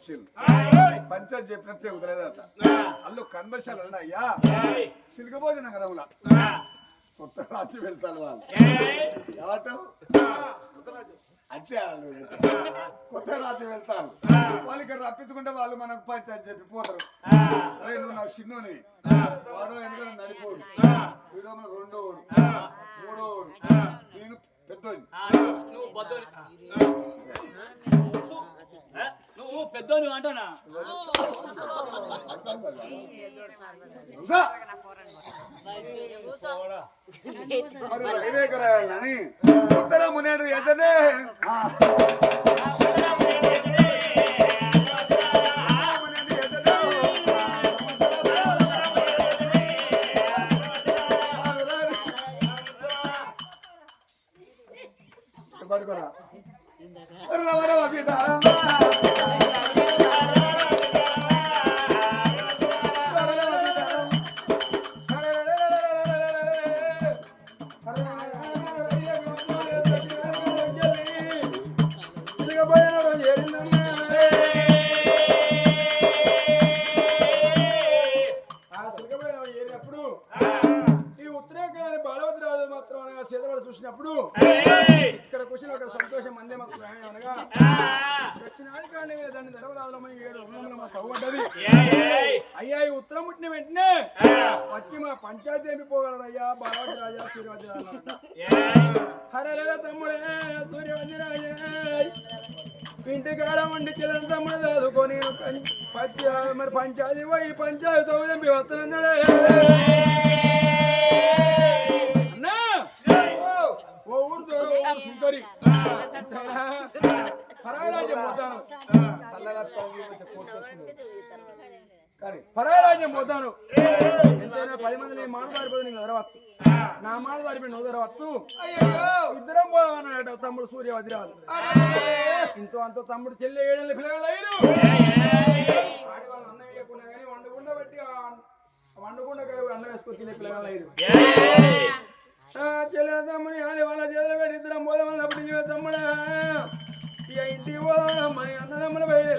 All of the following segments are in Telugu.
వచ్చారు పంచాయతీ చెప్పినట్టే కుదరదట. అల్లు కన్వర్షాలు అయ్యా సిలుగబోజు నగరంలో. కొత్త రాజు వెళ్తాను వాళ్ళు. వాళ్ళు. కొత్త రాత్రి వెళ్తాను వాళ్ళకి రప్పించుకుంటే వాళ్ళు మనకు పంచాయతీ చెప్పి పోతారు. నువ్వు నాకు చిన్నోని. వాడో ఎందుకంటే నడిపోడు? వీడో మనకు రెండో ఓడు మూడో ఓడు నేను పెద్దోని నువ్వు బద్దోని నువ్వు పెద్దోని ఉత్తర మునేడు ఎదనే పుట్టిన వెంటనే వచ్చి మా పంచాయతీ ఏమి పోగలరయ్యా బాలవతి రాజా సూర్యవతి రాజా హరే తమ్ముడే సూర్యవతి రాజా ఇంటికాడ ఉండి చిన్న తమ్ముడు చదువుకొని పంచ మరి పంచాయతీ పోయి పంచాయతీ ఎంపి వస్తున్నాడే అన్నా! ఓ ఊరు దూరం, ఓ ఊరు సుందరి. పరారాజ్యం పోతాను. పరారాజ్యం పోతాను ఎంతైనా పది మంది నీ దారిపోతే నీకు ఎదరవచ్చు నా మాట దారిపోయి నువ్వు ఎదరవచ్చు ఇద్దరం పోదామన్నాడు తమ్ముడు సూర్య వదిరాలు ఇంతో అంత తమ్ముడు చెల్లి ఏడేళ్ళ పిల్లలు అయ్యారు. ఆడవాళ్ళు అన్నం వేయకుండా కానీ వండకుండా పెట్టి ఆ వండకుండా కానీ వేసుకొని తినే పిల్లలు అయ్యారు చెల్లెల తమ్ముని ఆడి వాళ్ళ చేతులు పెట్టి ఇద్దరం పోదామన్నప్పుడు ఇవే తమ్ముడా ఇక ఇంటికి పోదామని అన్నదమ్ముల బయలు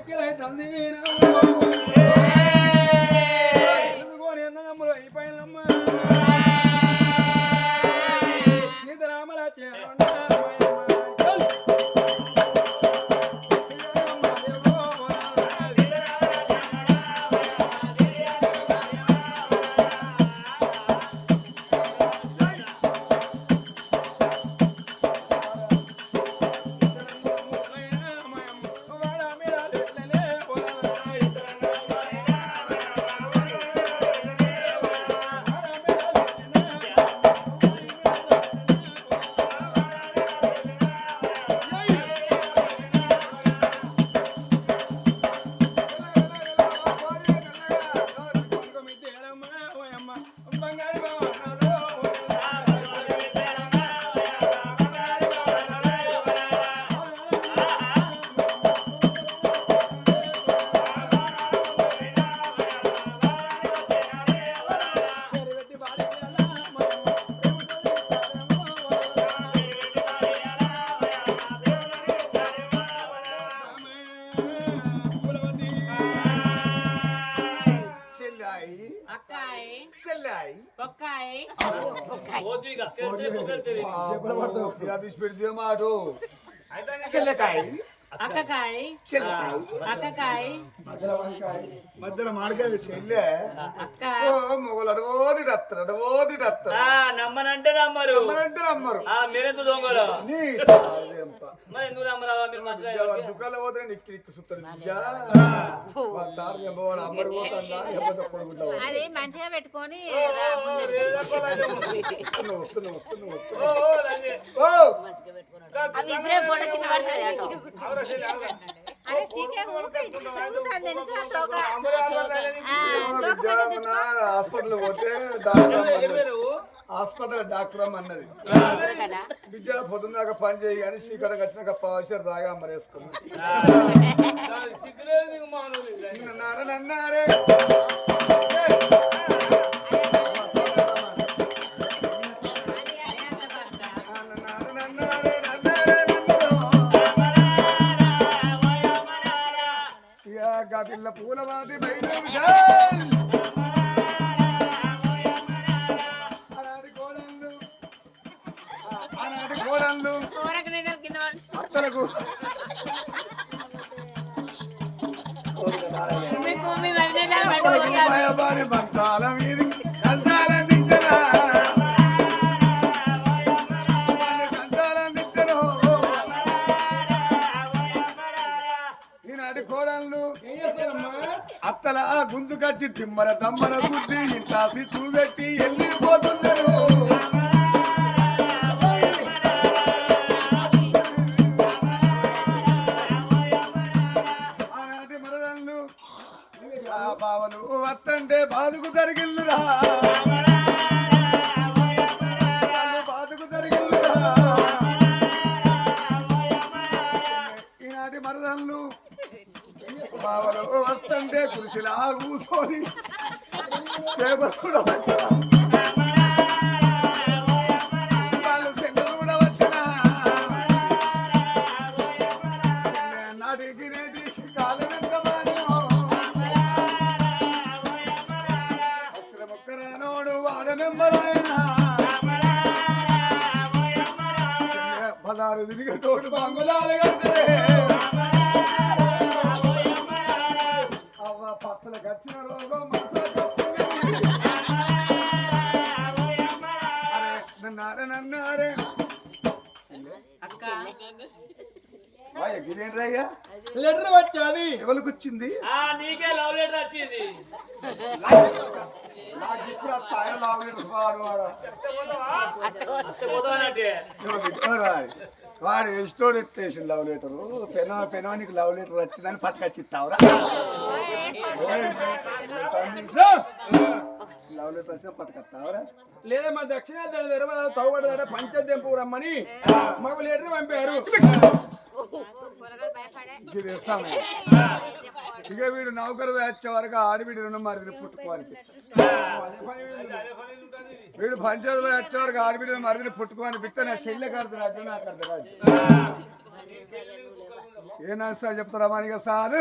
మళ్ళీ పోతుగా తెలితే పొగలుతుంది పెడితే మాట చెల్లకాయి అక్కకాయి అక్కకాయి. మధ్యలో మాడకాయ చెల్లె అక్క. ఓ మొగలు అడవోది రత్తరు అడవోది రత్తరు ఆ నమ్మనంటే నమ్మరు. నమ్మరంటే నమ్మరు. దొంగలు. మరి ఎందుకు నమ్మరావా మీరు మంచిగా దుకాణంలో పోతే నిక్కి నిక్కి సుత్తరు విద్య. వాడు తాడు ఎంబవాడు అమ్మడు పోతాడా ఎంబతో కొడుకుంటావు అది మంచిగా పెట్టుకొని వస్తున్నా వస్తున్నా వస్తున్నా వస్తున్నా. ఓ ఆ విసిరే ఫోటో కింద పడుతుంది హాస్పిటల్ పోతే. హాస్పిటల్ డాక్టర్ అమ్మ అన్నది విద్య పొద్దున్నాక పని చేయి కానీ సీకడ కట్టినాక పావుషర్ రాగా అమ్మరేసుకున్నాను సిగ్గులేదు కచ్చి తిమ్మర దమ్మర గుద్ది ఇంటా సిట్టు పెట్టి పదారు తిరిగి తోడు అవ్వ పచ్చలకు వచ్చిన రోగం నన్నారే నన్నారే అక్క గిరేంద్రయ్య లెటర్ వచ్చాది ఎవరికి వచ్చింది ఆ నీకే లవ్ లెటర్ వచ్చింది నాకు ఇప్పుడు ఆ వాడు స్టేషన్ లవ్ లెటర్ పెన పెనానికి లవ్ లెటర్ వచ్చిందని పట్టుకొచ్చిస్తావురా లవ్ లెటర్ వచ్చిన పట్టుకొస్తావురా లేదా మా దక్షిణ దగ్గర తవ్వబడదాడ పంచదెంపు రమ్మని మాకు లెటర్ పంపారు. ఇక వీడు నౌకరు వచ్చే వరకు ఆడబిడ్డ రుణం మరి పుట్టుకోవాలి వీడు పంచాయతీలో వచ్చే వరకు ఆడిబిడి మరిదిని పుట్టుకోవాలి బిట్ట నా చెల్లె రాజు నాకు అర్థ ఏ నష్టం చెప్తారా మనకి సారు?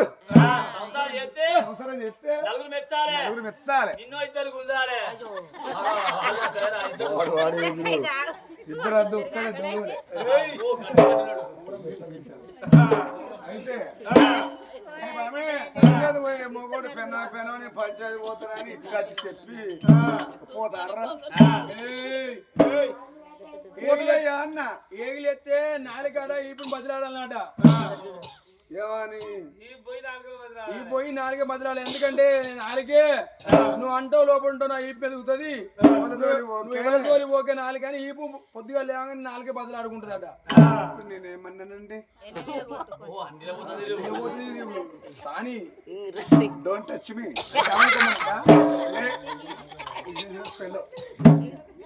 సంసారం చేస్తే నలుగురు మెచ్చాలే. ఎవరు మెచ్చాలి. నిన్నో ఇద్దరు గుంజాలే. వాడు వాడు ఎదురు. ఇద్దరు అడ్డు ఒక్కడే దొంగలే. అయితే మొగోడు పెన పెనని పంచాయతీ పోతానని ఇంటికి వచ్చి చెప్పి పోతారా? అన్న. ఏగిలెత్తే నాలుగాడ ఇప్పుడు బదిలాడాలన్నట ఏమని ఈ పోయి నాలుగే బదిలాడాలి. ఎందుకంటే నాలుగే నువ్వు అంటావు లోపల ఉంటావు నా ఈపు ఎదుగుతుంది ఓకే? నాలుగు కానీ ఈపు పొద్దుగా లేవగానే నాలుగే బదిలాడుకుంటుందట. నేనేమన్నానండి సాని డోంట్ టచ్ మీ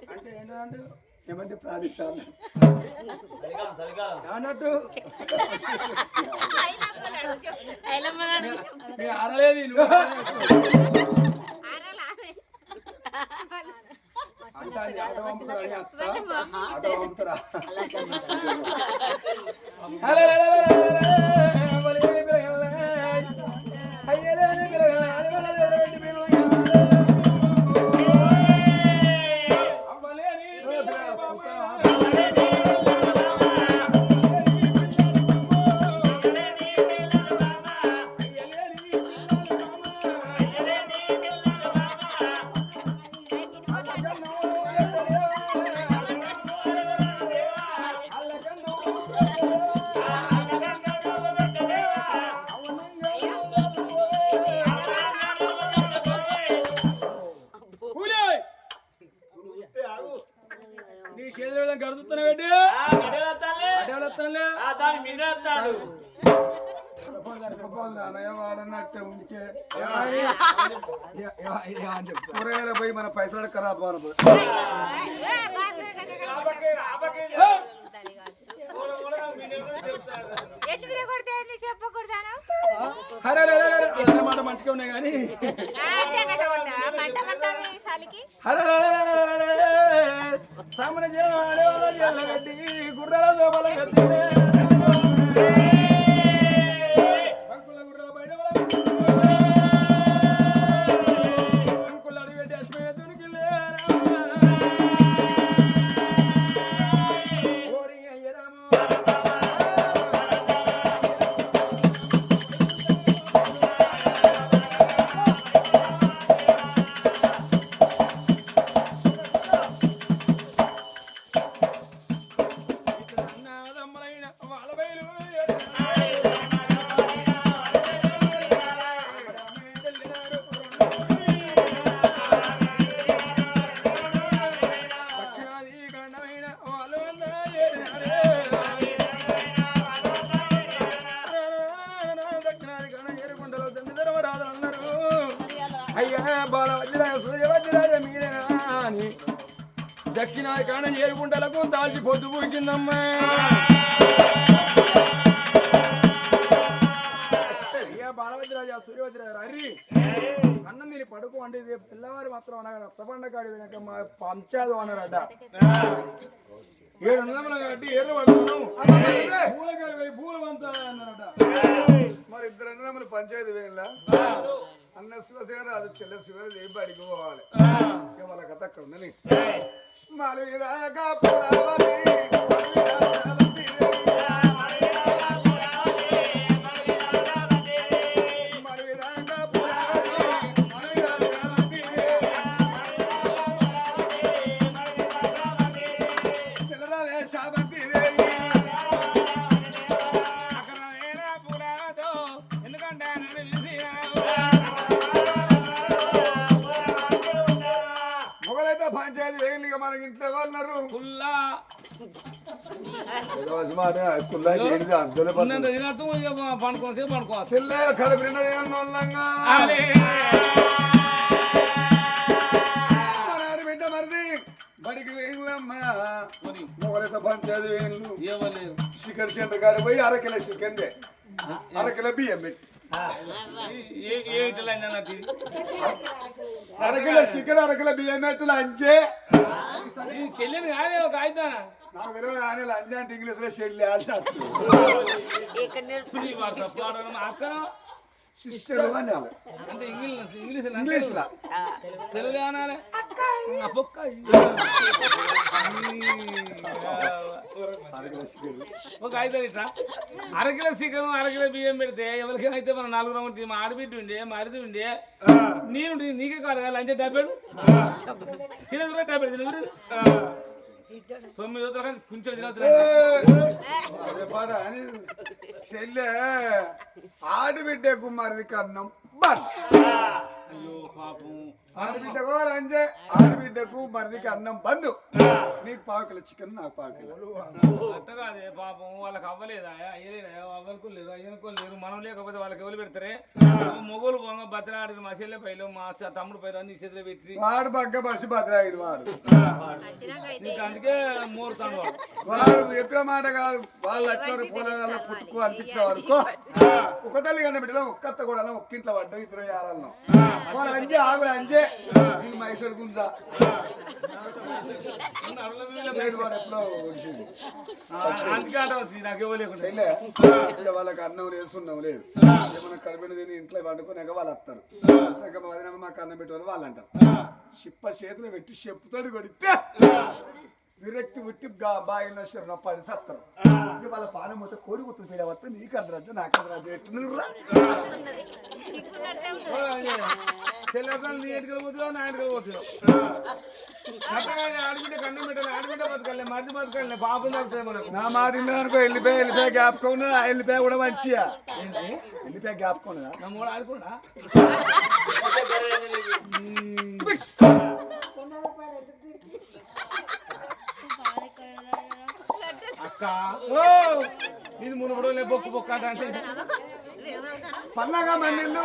అంటే ఏంటంటే ఏమంటే చలికాలం అన్నట్టు ఐలమ్మగారు. నేను agora, పొద్దు పూకిందమ్మా అయ్యా బాలవజ్రాజ హరి అన్నం తిని పడుకో అంటే పిల్లవారు మాత్రం అనగా రక్తపండ కాడి వెనక మా పంచాదు అన్నారట ఏడు వందల కట్టి ఏరు పడుతున్నాం పూలకాడి పోయి పూలు మరి ఇద్దరు అన్నదమ్ములు పంచాయతీ వేళ అన్న శివసేన అది చెల్ల శివ ఏ బడికి పోవాలి? వాళ్ళ కథ అక్కడ ఉందని మలిరాగా పురావతి, పంచాయతీ వేయండి ఇక మనకి ఇంట్లో వాళ్ళన్నారు పుల్లా చెల్లె ఉన్నంత తినట్టు ఇక పండుకోసే పండుకోవచ్చు కడుపు నిండా వాళ్ళంగా మనారి బిడ్డ మరిది బడికి వేయంలమ్మా మొగలైతే పంచాయతీ వేయండు ఇవ్వలేదు చికెన్ సెంటర్ కాడ పోయి అరకిలో చికెన్ అరకిలో బియ్యం పెట్టి ఏమిటి నాకు అరకిలో చికెన్ అరకిలో బియ్యం పెట్టి అంచే చెల్లెని కాదే ఒక ఆయుధానా నాకు తెలియదు ఆయన లంచ్ అంటే ఇంగ్లీష్లో చెల్లి అంటే అక్కడ సిస్టర్ అంటే ఇంగ్లీష్ ఇంగ్లీష్ ఇంగ్లీష్ తెలుగు అనాలి ఆ పొక్క అరకిలో చికెన్ ఒక ఇట్లా అరకిలో చికెన్ అరకిలో బియ్యం పెడితే ఎవరికి అయితే మనం నాలుగు రౌండ్ మా ఆడబిడ్డ ఉండే మా అరిది ఉండే నేను నీకే కాదు కదా లంచే డబ్బాడు తినదు తినదు తొమ్మిది రోజులు కానీ కొంచెం అని చెల్లె ఆడబిడ్డ కుమారుడి కన్నం. అయ్యో పాపం. ఆడబిడ్డకు లంజే ఆడబిడ్డకు మరిదికి అన్నం బంధు నీకు పావు కిలో చికెన్ నాకు పావు కిలో. అట్ట కాదే పాపం వాళ్ళకి అవ్వలేదా? అయ్యలేదా అవ్వలకు లేదు అయ్యనుకో లేరు మనం లేకపోతే వాళ్ళకి ఎవరు పెడతారే? మొగోలు పోంగ బతలాడి మా చెల్లె పైలు మా తమ్ముడు పైలు అన్ని చేతిలో పెట్టి. వాడు పక్క బస్సు బద్దలాగిడు వాడు. నీకు అందుకే మోరుతాను వాడు వాడు చెప్పిన మాట కాదు. వాళ్ళు వచ్చారు పూలగాల పుట్టుకు అనిపించిన వరకు ఒక తల్లి కన్నా బిడ్డలో ఒక్కత్త కూడా ఒక్కింట్లో పడ్డ ఇద్దరు యారాలను వాళ్ళు అంజే ఆగులు అంజే. నేను మైసూరు ఇక వాళ్ళకి అన్నం లేదు సున్నం లేదు. ఏమన్నా కడుపుని తిని ఇంట్లో వండుకున్నాక వాళ్ళు వస్తారు. మాకు అన్నం పెట్టేవారు వాళ్ళు అంటారు. చిప్ప చేతిలో పెట్టి చెప్పుతోటి కొడితే విరక్తి ఉట్టి బాగా పడి సత్తారు. ఇది వాళ్ళ పాలెం మొత్తం కోడి గుర్తు పీడ వస్తే నీకు అందరద్దు నాకు ఎట్లురా తెల్లసాలు నీ ఎటుకలు పోతున్నావు నా ఎటుకలు పోతున్నావు ఆడుకుంటే కన్నం పెట్టాలి ఆడుకుంటే బతకాలి మరిది బతకాలి పాపం తగ్గుతుంది మనకు. నా మాట అనుకో వెళ్ళిపోయి వెళ్ళిపోయి జ్ఞాపకం ఉన్నదా వెళ్ళిపోయి కూడా మంచిగా వెళ్ళిపోయి జ్ఞాపకం ఉన్నదా నా మూడు అక్క ఓ! ఇది మునుగుడు లే బొక్కు బొక్క అంటే పన్నగా మన్నెల్లో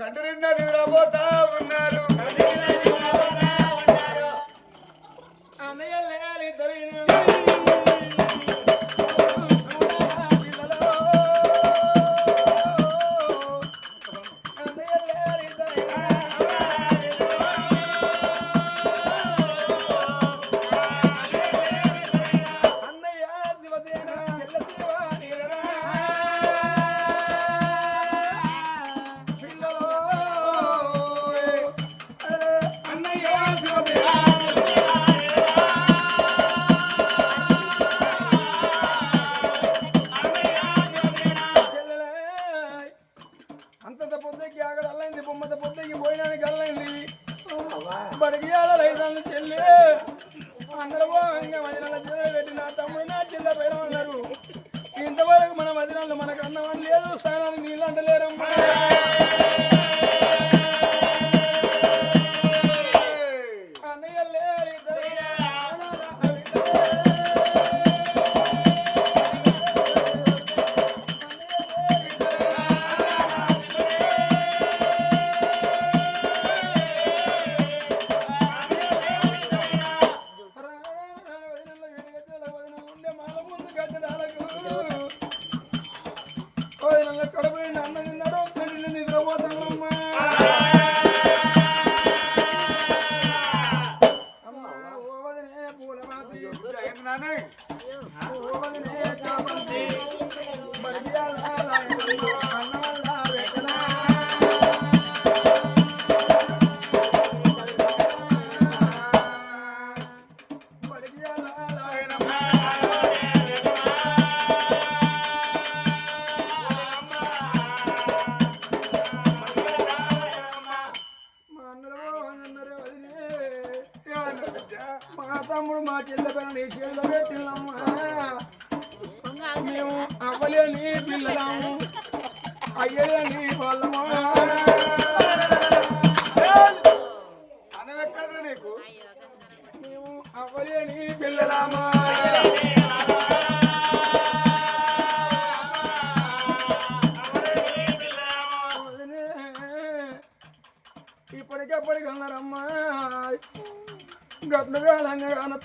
కండు నిండా ఉన్నారు. ఉన్నారు పోయిన కడపోయిన అన్న తిన్నాడు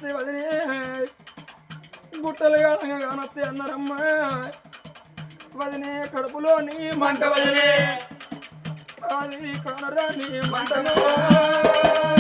కానొస్తే వదిలి. గుట్టలు కానక కానొస్తే అన్నారమ్మా. వదినే కడుపులోని మంట వదిలి. అది కానరాని మంటలో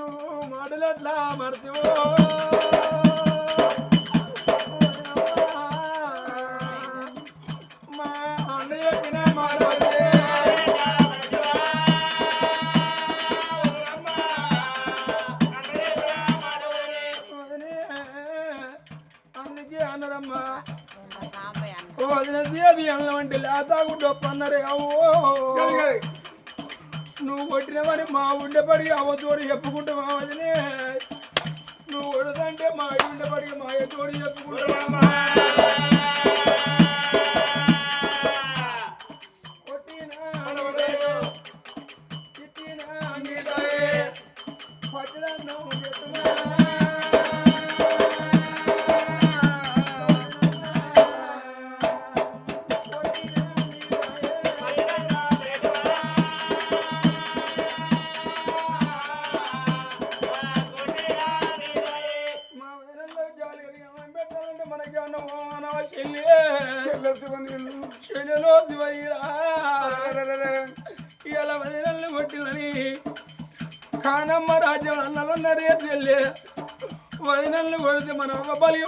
నన్ను మడులట్లా మర్చివో మరి అవద్దు అని చెప్పుకుంటే మన అవ్వ బలిగా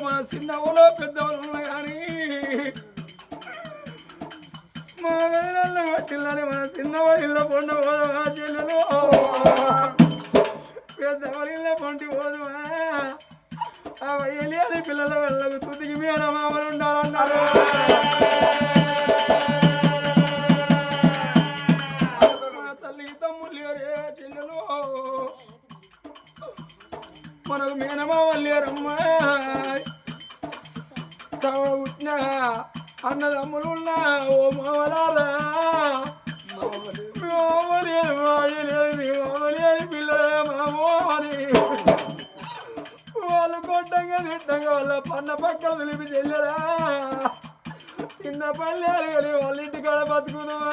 మన చిన్నవలో పెద్దవాళ్ళు ఉన్నా కానీ మా వదినల్ని కొట్టినని మన చిన్నవాళ్ళ ఇళ్ళ పోదవా మనకు మేనమామలు లేరమ్మా తవ పుట్టిన అన్నదమ్ములు ఉన్నా ఓ మామలారా. మామలేదు మాయలేదు మీ పిల్లలే మామోని వాళ్ళు కొట్టంగా తిట్టంగా వాళ్ళ పన్న పక్కన తెలిపి చెల్లెరా చిన్న పల్లెలు కానీ వాళ్ళ ఇంటికాడ బతుకుదామా.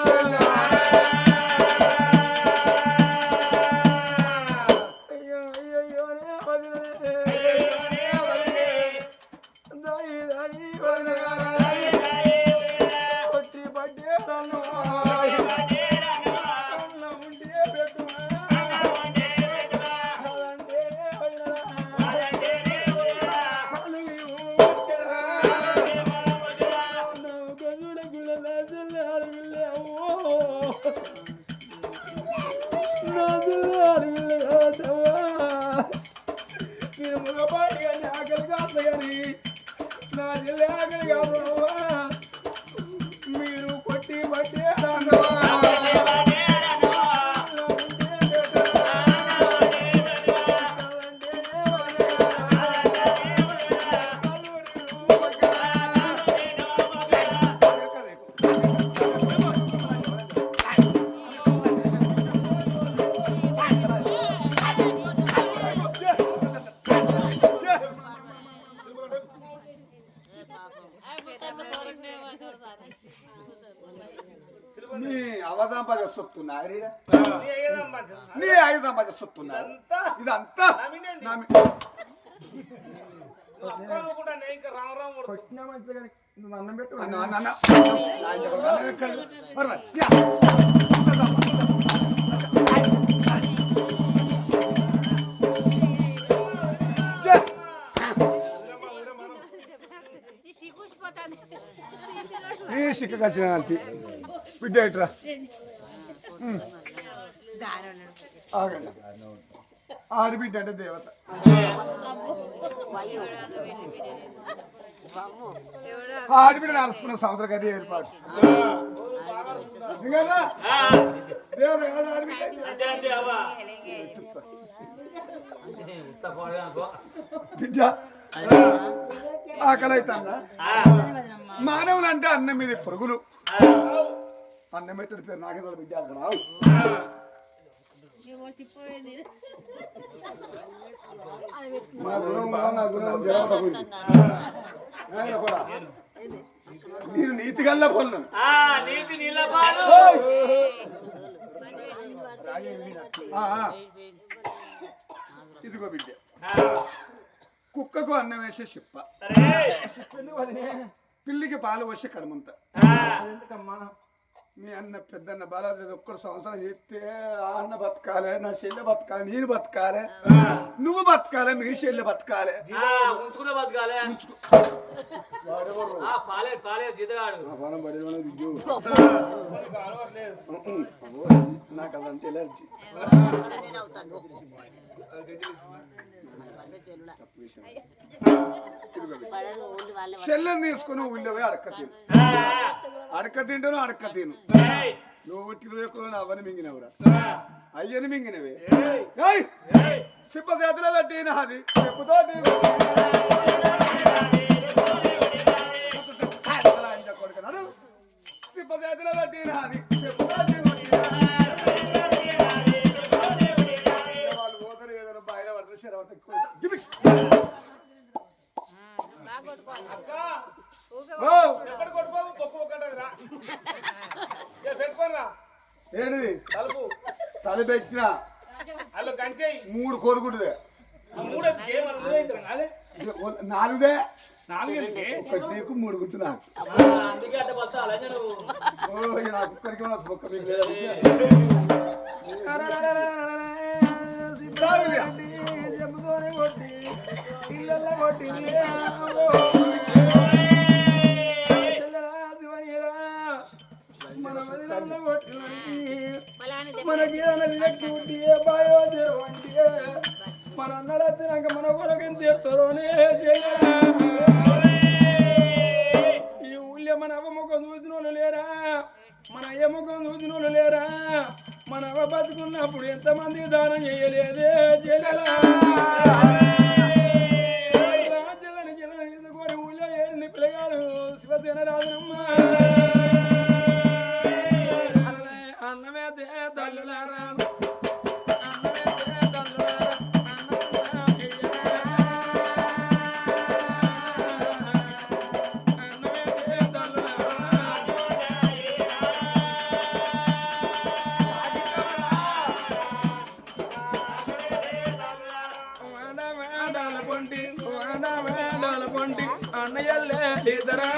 సొత్తున్నా ఇదంతా నా మీ- కొట్టినా మంచిది కానీ నువ్వు అన్నం పెట్టు అన్న, అన్న, అన్న. నా ఇంటి కొడుకు అన్న ఎక్కడ? పర్వాలేదు. యా. యా. ఈ సిక్క కచ్చిన అంతే బిడ్డ ఇట్రా ఆగండి ఆడబిడ్డ అంటే దేవత. ఆడబిడ్డ నడుచుకున్న సముద్ర గది ఏర్పాటు. బిడ్డ ఆకలి అవుతుందా ఆ, మానవులు అంటే అన్నం మీద పురుగులు. అన్నం అయితే పేరు నాకే బిడ్డ అక్కడ రావు. నేను నీతి నీళ్ళ పాలు ఆ, ఆ. ఇదిగో బిడ్డ కుక్కకు అన్నం వేసే చెప్ప పిల్లికి పాలు పోసే కడమంత ఆ, ఎందుకమ్మా మీ అన్న పెద్దన్న బాలాజీ ఒక్కడు సంవత్సరం చేస్తే ఆ అన్న బతకాలే నా చెల్లె బతకాలి నేను బతకాలే. నువ్వు బతకాలే మీ చెల్లె బతకాలే. నాకు అదంతా ఎలర్జీ. చెల్లెని తీసుకుని ఊళ్ళో అడక్క తిను. ఆ, అడక్క తింటాను అడక్క తిను. నువ్వు కిలో అవని మింగినవురా అయ్యని మింగినవే. సిప్ప చేతిలో పెట్టి నాది చెప్పుతో సిప్ప చేతిలో పెట్టి నాది చెప్పుతో ఏంటిది తలుపు తలుపు ఎక్కిన మూడు కోరుకుంటుంది నాలుగే నాలుగు మూడు గుర్తు నాకు ఒక్కరికి మన అన్నడత్తినాక మన కొరకం చేస్తారోనే ఈ ఊళ్ళో మన అవ్వముఖం లేరా? మన అయ్యముఖం చూసిన వాళ్ళు లేరా? మన అవ్వ బతుకున్నప్పుడు ఎంతమంది దానం చేయలేదే చేయలేలా అన్నయ్య లేదరా